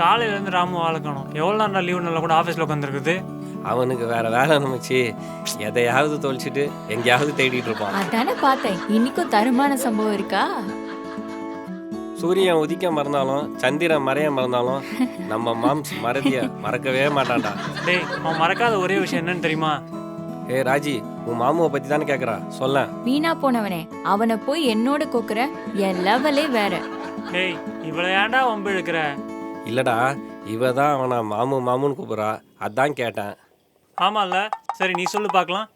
காலையிலேருந்து ராமு வளர்க்கணும். எவ்வளோ நேரம் லீவு நல்லா கூட ஆஃபீஸில் உட்காந்துருக்குது அவனுக்கு வேற வேலை நினைச்சு எதையாவது தொலைச்சிட்டு எங்கேயாவது தேடிட்டு இருப்பான். அதானே பார்த்தேன். இன்னைக்கும் தரமான சம்பவம் இருக்கா? சூரியன் உதிக்க மறந்தாலும் சந்திரன் மறைய மறந்தாலும் நம்ம மாம்ஸ் மறதிய மறக்கவே மாட்டான்டா. டேய் அவன் மறக்காத ஒரே விஷயம் என்னன்னு தெரியுமா? ஏ ராஜி உன் மாமுவை பத்தி தானே கேக்குறா? சொல்ல. வீணா போனவனே அவனை போய் என்னோட கோக்குற என் லெவலே வேற. டேய் இவ்வளோ ஏன்டா வம்பு இழுக்கிற இல்லடா இவ தான் அவனை மாமு மாமுன்னு கூப்பிடுறா. அதான் கேட்டேன். ஆமாம்ல சரி நீ சொல்லு பார்க்கலாம்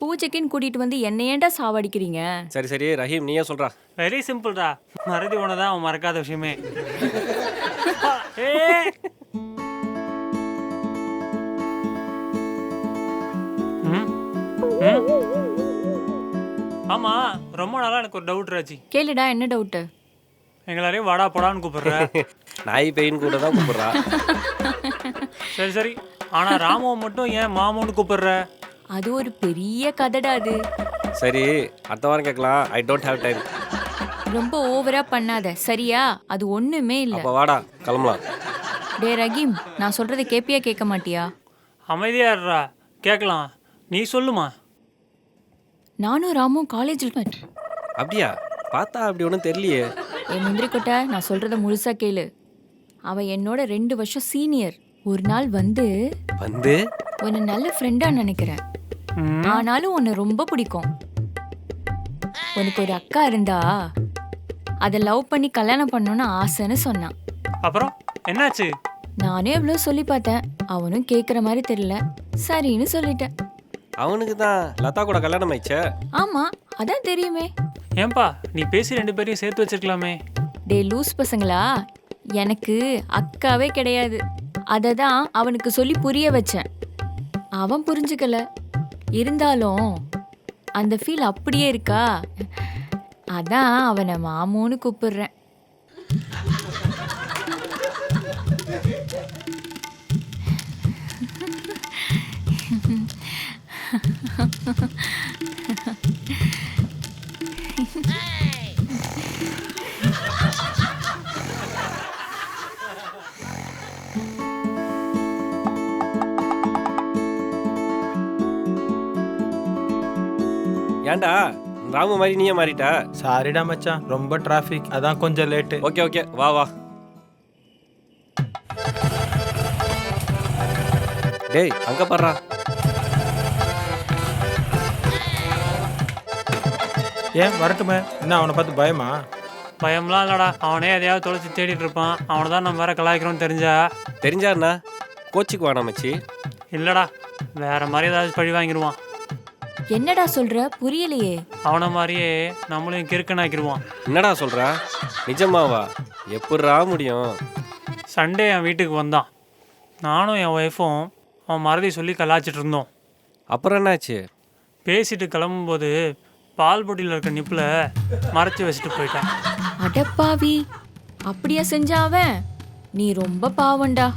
பூஜைக்குன்னு கூட்டிட்டு வந்து என்ன ஏன்டா சாவடிக்கிறீங்க? சரி சரி. ரஹீம் நீயே சொல்றா. வெரி சிம்பிள்டா மறதி ஒன்று தான் அவன் மறக்காத விஷயமே. ஏய். ம்? ம்? ஆமா ரொம்ப நாளா எனக்கு ஒரு டவுட் ராச்சி கேளுடா என்ன டவுட்டு எங்களாரையும் வாடா போடான்னு கூப்பிடுற. நாய் பெயின் கூட தான் கூப்பிடுறா. சரி சரி. ஆனா ராமுவை மட்டும் ஏன் மாமூன்னு கூப்பிடுற? அது ஒரு பெரிய கதைடா அது. சரி அடுத்த வாரம் கேட்கலாம். ஐ டோன்ட் ஹேவ் டைம் ரொம்ப ஓவரா பண்ணாத. சரியா? அது ஒண்ணுமே இல்ல. அப்போ வாடா கிளம்பலாம். டே ரஹீம் நான் சொல்றதை கேப்பியா கேட்க மாட்டியா? அமைதியா இருடா. கேட்கலாம். நீ சொல்லுமா? நானும் ராமும் காலேஜில் அப்படியா? பார்த்தா அப்படி ஒன்றும் தெரியலையே. என் முந்திரி கொட்டை நான் சொல்றத முழுசா கேளு. அவ என்னோட ரெண்டு வருஷம் சீனியர். ஒரு நாள் வந்து வந்து? உன்னை நல்ல ஃப்ரெண்டா நினைக்கிறேன். ஆனாலும் உன்னை ரொம்ப பிடிக்கும். உனக்கு ஒரு அக்கா இருந்தா அதை லவ் பண்ணி கல்யாணம் பண்ணணும்னு ஆசைன்னு சொன்னான். அப்புறம்? என்னாச்சு? நானே எவ்வளோ சொல்லி பார்த்தேன். அவனும் கேட்குற மாதிரி தெரியல. சரின்னு சொல்லிட்டேன். அவனுக்கு தான் லதா கூட கல்யாணம் ஆயிடுச்சே? ஆமா அதான் தெரியுமே. ஏன்பா நீ பேசி ரெண்டு பேரையும் சேர்த்து வச்சிருக்கலாமே. டே லூஸ் பசங்களா? எனக்கு அக்காவே கிடையாது. அதை தான் அவனுக்கு சொல்லி புரிய வச்சேன். அவன் புரிஞ்சுக்கல. இருந்தாலும் அந்த ஃபீல் அப்படியே இருக்கா? அதான் அவனை மாமூன்னு கூப்பிடுறேன். ஏன்டா ராமு மாதிரி நீயே மாறிட்ட? சாரிடா மச்சான் ரொம்ப டிராஃபிக் அதான் கொஞ்சம் லேட்டு ஓகே ஓகே. வா வா. டேய் அங்க பாடுறா ஏன் வரட்டுமே? என்ன அவனை பார்த்து பயமா? பயம்லாம் இல்லடா. அவனே எதையாவது தொலைச்சி தேடிட்டு இருப்பான். அவனை தான் நம்ம வேற கலாய்க்கிறோம்னு தெரிஞ்சா. தெரிஞ்சாருண்ணா? கோச்சிக்கு வாடா மச்சி. இல்லடா. வேற மாதிரி ஏதாவது பழி வாங்கிடுவான். என்னடா சொல்ற? புரியலையே. அவனை மாதிரியே நம்மளையும் கிறுக்கனாக்கிடுவான். என்னடா சொல்ற? நிஜமாவா? எப்படிரா முடியும்? சண்டே என் வீட்டுக்கு வந்தான். நானும் என் ஒய்ஃபும் அவன் மறதி சொல்லி கலாய்ச்சிட்டு இருந்தோம். அப்புறம் என்னாச்சு? பேசிட்டு கிளம்பும்போது பால் பொட்டியில் இருக்க நிப்பில் மறைச்சி வச்சுட்டு போயிட்டான். அடப்பாவி அப்படியா செஞ்சான் அவன்? நீ ரொம்ப பாவம்டா.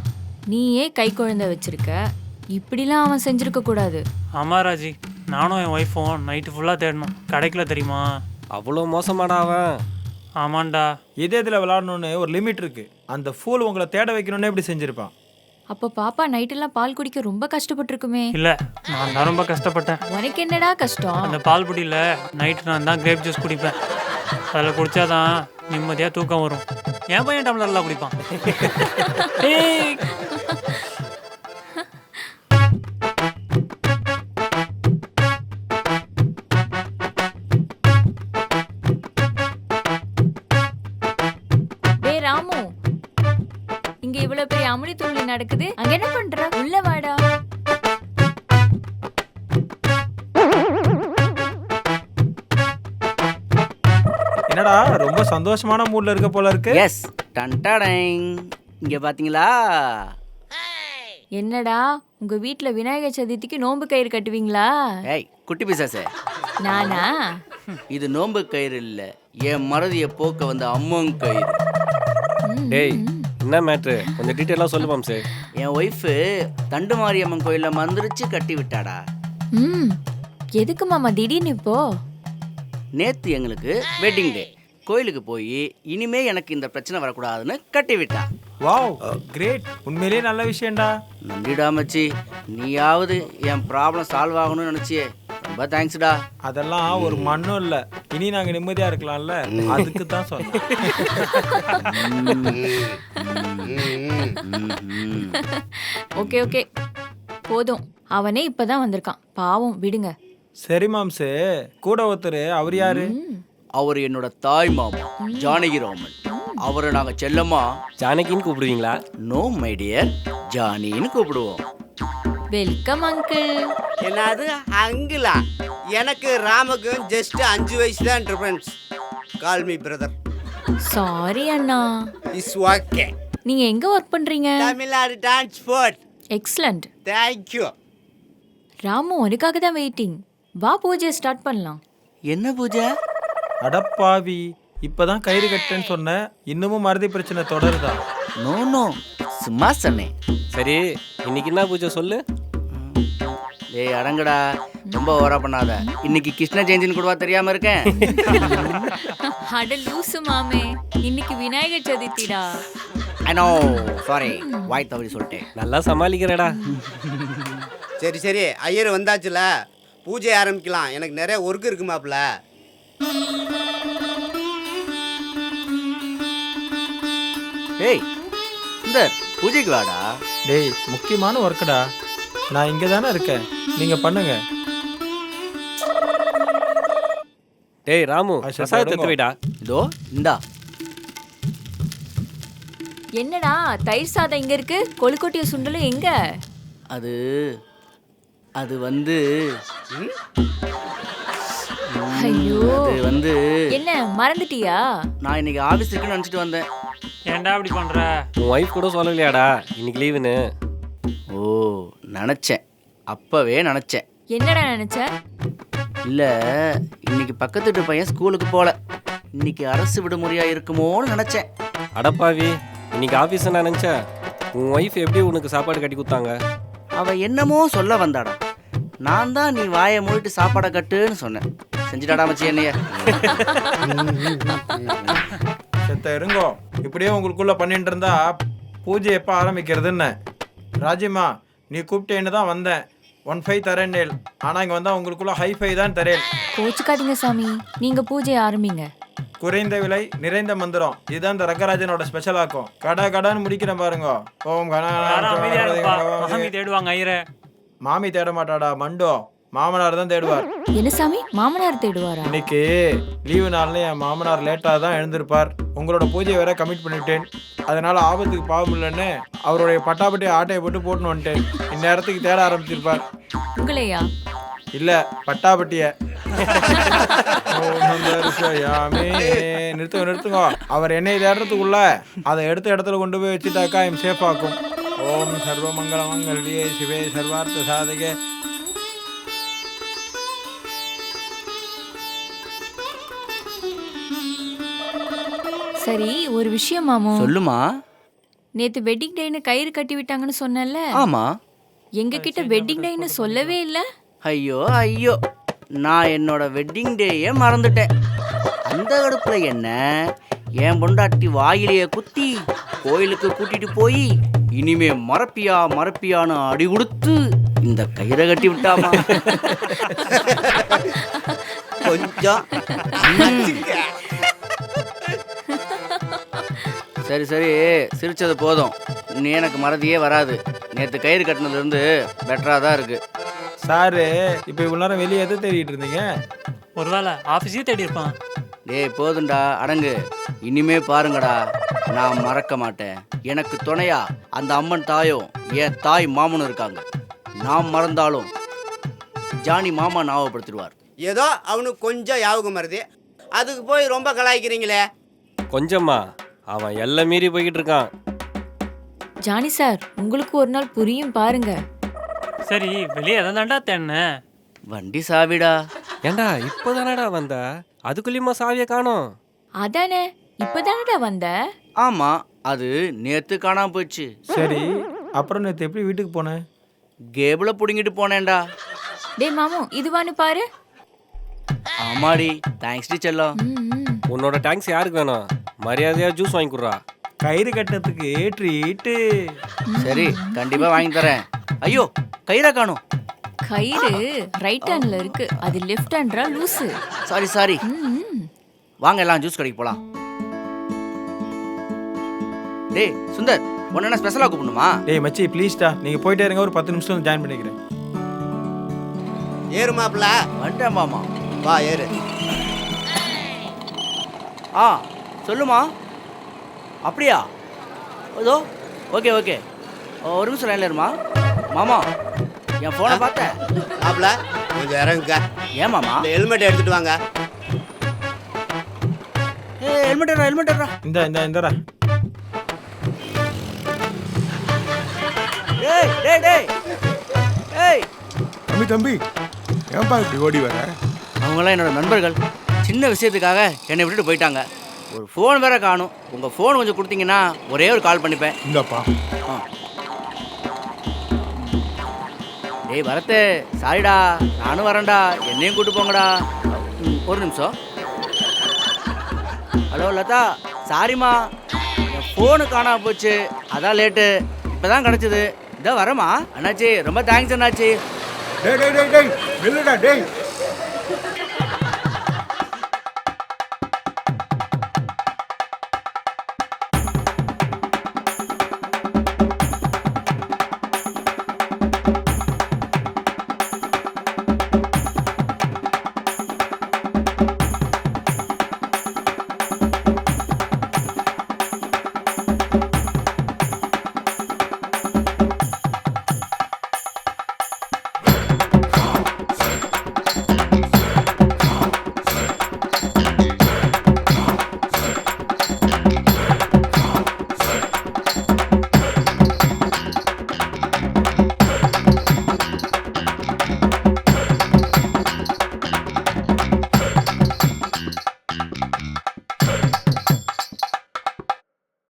நீயே கை குழந்தை வச்சிருக்க. இப்படிலாம் அவன் செஞ்சிருக்க கூடாது. ஆமா ராஜி. நானும் என் ஒய்ஃபும் நைட்டு ஃபுல்லாக தேடணும். கிடைக்கல தெரியுமா? அவ்வளோ மோசமாடா அவன். ஆமாண்டா. இதே இதில் விளாடணும்னு ஒரு லிமிட் இருக்கு. அந்த ஃபூல் உங்களை தேட வைக்கணும்னு எப்படி செஞ்சிருப்பான்? அப்போ பாப்பா நைட்டெல்லாம் பால் குடிக்க ரொம்ப கஷ்டப்பட்டிருக்குமே. இல்லை நான் தான் ரொம்ப கஷ்டப்பட்டேன். உனக்கு என்னடா கஷ்டம்? அந்த பால் பொடியில் நைட்டு நான் தான் கிரேப் ஜூஸ் குடிப்பேன். அதில் குடிச்சாதான் நிம்மதியாக தூக்கம் வரும். என் பையன் டம்ளர்லாம் குடிப்பான். இவ்வளவு பெரிய அமுடி துள்ளி நடக்குது? அங்க என்ன பண்ற? உள்ள வாடா. என்னடா ரொம்ப சந்தோஷமான மூட்ல இருக்க போல இருக்கு. எஸ் டன்டாடைங் இங்க பாத்தீங்களா? என்னடா உங்க வீட்ல விநாயகர் சதுர்த்திக்கு நோன்பு கயிறு கட்டுவீங்களா? ஏய் குட்டி பிசாசே. நானா? இது நோன்பு கயிறு இல்ல என் மறதிய போக்க வந்த அம்மன் கயிறு. டேய் என்ன மேட்ரு கொஞ்சம் டீட்டெயிலாக சொல்லு மாம்சே என் ஒய்ஃபு தண்டு மாரியம்மன் கோயில்ல மந்திரிச்சு கட்டி விட்டாடா. ம் எதுக்கு மாமா திடீர்னு இப்போ? நேத்து எங்களுக்கு வெட்டிங் டே கோயிலுக்கு போய் இனிமே எனக்கு இந்த பிரச்சனை வரக்கூடாதுன்னு கட்டி விட்டா. வாவ் கிரேட் உண்மையிலேயே நல்ல விஷயம்டா. மச்சி. நீயாவது என் ப்ராப்ளம் சால்வ் ஆகணும்னு நினச்சியே. ரொம்ப தேங்க்ஸ்டா அதெல்லாம் ஒரு மண்ணும் இல்ல. இனி நாங்க நிம்மதியா இருக்கலாம்ல. அதுக்கு தான் சொன்னேன். Okay okay. போதும். அவனே இப்பதான் வந்திருக்கான். பாவம் விடுங்க. சரி மாம்சு. கூட ஒருத்தர். அவர் யாரு? அவர் என்னோட தாய் மாமா ஜானகிராமன். அவரை நாங்கள் செல்லம்மா. ஜானகின்னு கூப்பிடுவீங்களா? நோ மை டியர் ஜானின்னு கூப்பிடுவோம். வெல்கம் அங்கிள் என்னது? அங்கிளா? எனக்கு ராமுக்கும் ஜஸ்ட் அஞ்சு வயசு தான் difference call me brother sorry Anna. Is okay நீங்க எங்க ஒர்க் பண்றீங்க? Tamil Nadu transport excellent thank you Ramu உனக்காக தான் வெயிட்டிங் வா பூஜையை ஸ்டார்ட் பண்ணலாம். என்ன பூஜை? அடப்பாவி இப்பதான் கயிறு கட்டேன்னு சொன்னேன் இன்னமும் மறதி பிரச்சனை தொடருதா? நோ நோ சும்மா சொன்னேன். சரி இன்னைக்கு என்ன பூஜை சொல்லு? ஏய் அடங்கடா. ரொம்ப ஓவரா பண்ணாத. இன்னைக்கு கிருஷ்ண ஜெயந்தின்னு கூடவா தெரியாம இருக்கேன்? அட லூசு மாமே. இன்னைக்கு விநாயகர் சதுர்த்திடா. ஐ நோ சாரி வாய் தவறி சொல்லிட்டேன். நல்லா சமாளிக்கிறடா. சரி சரி. ஐயர் வந்தாச்சுல. பூஜை ஆரம்பிக்கலாம். எனக்கு நிறைய ஒர்க் இருக்கு மாப்ள ஏய் இந்த பூஜைக்கு வாடா. டேய் முக்கியமான ஒர்க்குடா நான் இங்க தானே இருக்கேன். நீங்க பண்ணுங்க. டேய் ராமு பிரசாதத்தை. எடுத்து வைடா இதோ இந்தா. என்னடா தயிர் சாதம் இங்க இருக்கு? கொழுக்கொட்டிய சுண்டலும் எங்க? அது அது வந்து ஐயோ. அது வந்து என்ன மறந்துட்டியா? நான் இன்னைக்கு ஆபீஸ் இருக்குன்னு நினச்சிட்டு வந்தேன். ஏன்டா இப்படி பண்ற? உன் ஒய்ஃப் கூட சொல்லலையாடா இன்னைக்கு லீவுன்னு ஓ நினச்சேன். அப்பவே நினச்சேன். என்னடா நினைச்ச? இல்லை இன்னைக்கு பக்கத்து வீட்டு பையன் ஸ்கூலுக்கு போகல இன்னைக்கு அரசு விடுமுறையா இருக்குமோன்னு நினச்சேன். அடப்பாவி இன்னைக்கு ஆஃபீஸ் நான் நினச்சேன் உன் ஒய்ஃப் எப்படி உனக்கு சாப்பாடு கட்டி கொடுத்தாங்க? அவ என்னமோ சொல்ல வந்தாடா. நான் தான் நீ வாயை மூடிட்டு சாப்பாடை கட்டுன்னு சொன்னேன். செஞ்சுட்டாடா மச்சி என்னைய. செத்த இருங்கோ. இப்படியே உங்களுக்குள்ள பண்ணிட்டு இருந்தா பூஜை எப்போ ஆரம்பிக்கிறதுன்னு. ராஜிமா நீ கூப்பிட்டேன்னு தான் வந்தேன். ஒன் ஃபைவ் தரேன் ஆனால் இங்கே வந்தால் உங்களுக்குள்ள ஹை ஃபை தான் தரேன். கோச்சுக்காதீங்க சாமி. நீங்க பூஜையை ஆரம்பிங்க. குறைந்த விலை நிறைந்த மந்திரம். இதுதான் இந்த ரங்கராஜனோட ஸ்பெஷல் ஆக்கும். கடை கடான்னு முடிக்கிறேன் பாருங்க. ஓம் கணா மாமி தேடுவாங்க ஐயரை. மாமி தேட மாட்டாடா மண்டோ. மாமனார் தான் தேடுவார். என்ன சாமி? மாமனார் தேடுவாரா? இன்னைக்கு லீவு நாள்ல என் மாமனார் லேட்டாக தான் எழுந்திருப்பார். உங்களோட பூஜையை வேற கமிட் பண்ணிட்டேன். அதனால ஆபத்துக்கு பாவம் இல்லைன்னு அவருடைய பட்டாப்பட்டி ஆட்டையை போட்டு போட்டுன்னு வந்துட்டேன். இந்நேரத்துக்கு தேட ஆரம்பிச்சிருப்பார். உங்களையா? இல்ல தரிசயாமி. நிறுத்துங்க நிறுத்துங்க. அவர் என்னை தேடுறதுக்குள்ள அதை எடுத்த இடத்துல கொண்டு போய் வச்சுட்டாக்கா எம் சேஃப் ஆக்கும். ஓம் சர்வ மங்கள மங்கள்யே சிவே சர்வார்த்த சாதகே. சரி ஒரு விஷயம் மாமு. சொல்லுமா. நேத்து வெட்டிங் டேன்னு கயிறு கட்டி விட்டாங்கன்னு சொன்னேன்ல. ஆமா. எங்க கிட்ட வெட்டிங் டேன்னு சொல்லவே இல்ல. ஐயோ ஐயோ. நான் என்னோட வெட்டிங் டேயே மறந்துட்டேன். அந்த கடுப்புல என்ன? என் பொண்டாட்டி வாயிலேயே குத்தி கோயிலுக்கு கூட்டிட்டு போய் இனிமே மறப்பியா மறப்பியான்னு அடி கொடுத்து இந்த கயிறை கட்டி விட்டாமா? கொஞ்சம் சரி சரி. சிரிச்சது போதும். நீ எனக்கு மறதியே வராது. நேற்று கயிறு கட்டினதுல இருந்து பெட்டரா தான் இருக்கு. சாரு இப்போ இவ்வளோ நேரம் வெளியே எதை தேடிட்டு இருந்தீங்க? ஒருவேளை ஆஃபீஸே தேடி இருப்பான். டேய் போதும்டா. அடங்கு. இனிமே பாருங்கடா. நான் மறக்க மாட்டேன். எனக்கு துணையா அந்த அம்மன் தாயும் என் தாய் மாமனும் இருக்காங்க. நான் மறந்தாலும் ஜானி மாமா ஞாபகப்படுத்திடுவார். ஏதோ அவனுக்கு கொஞ்சம் ஞாபகம் வருது. அதுக்கு போய் ரொம்ப கலாய்க்கிறீங்களே. கொஞ்சமா அவன் எல்லாம் மீறி போய்கிட்டு இருக்கான். ஜானி சார் உங்களுக்கு ஒரு நாள் புரியும் பாருங்க. சரி வெளியே எதை தாண்டா தேடின. வண்டி சாவிடா. ஏண்டா இப்போதானடா வந்த? அதுக்குள்ளேயுமா சாவியை காணோம்? அதானே இப்பதானடா வந்த? ஆமா அது நேத்து காணாம போச்சு சரி அப்புறம் நேற்று எப்படி வீட்டுக்கு போனேன் கேபிள புடுங்கிட்டு போனேன்டா. டேய் மாமு இதுவான்னு பாரு. ஆமாடி தேங்க்ஸ் டி செல்லம். ம், ம். உன்னோட டேங்க்ஸ் யாருக்கு வேணும்? மரியாதையா ஜூஸ் வாங்கி கொடுறா. கயிறு கட்டுறதுக்கு ட்ரீட்டு சரி கண்டிப்பா வாங்கி தரேன். ஐயோ கயிறா காணும். கயிறு ரைட் ஹேண்ட்ல இருக்கு. அது லெஃப்ட் ஹேண்ட்ரா லூசு சாரி சாரி வாங்க எல்லாம் ஜூஸ் கடைக்கு போலாம். டேய் சுந்தர் உன்ன என்ன ஸ்பெஷலா கூப்பிடணுமா? டேய் மச்சி ப்ளீஸ்டா நீங்க போயிட்டே இருங்க ஒரு பத்து நிமிஷம் ஜாயின் பண்ணிக்கிறேன். ஏறு மாப்பிள வந்துட்டேன் மாமா. வா ஏறு. ஆ சொல்லுமா? அப்படியா? அதோ ஓகே ஓகே. ஒரு நிமிஷம் லைன்ல இருமா? மாமா என் ஃபோனை பார்த்தேன் மாப்பிள கொஞ்சம் இறங்குங்க. ஏன் மாமா? இந்த ஹெல்மெட் எடுத்துட்டு வாங்க. ஏ ஹெல்மெட் ஹெல்மெட் இந்த இந்த இந்தடா டேய் டேய் டேய். ஏய். தம்பி தம்பி ஏன்பா இப்படி ஓடி வர? அவங்களாம் என்னோட நண்பர்கள். சின்ன விஷயத்துக்காக என்னை விட்டுட்டு போயிட்டாங்க. ஒரு ஃபோன் வேற காணும். உங்கள் ஃபோன் கொஞ்சம் கொடுத்தீங்கன்னா ஒரே ஒரு கால் பண்ணிப்பேன். இந்தாப்பா. ஆ. டேய் வரத்து சாரிடா நானும் வரேன்டா. என்னையும் கூட்டு போங்கடா. ம், ஒரு நிமிஷம். ஹலோ லதா. சாரிம்மா என் ஃபோனு காணாம போச்சு. அதான் லேட்டு இப்போ தான் கிடச்சிது. இதோ வரேம்மா. அண்ணாச்சி ரொம்ப தேங்க்ஸ் அண்ணாச்சி. டேய் டேய் டேய் டேய். நில்லுடா டேய்.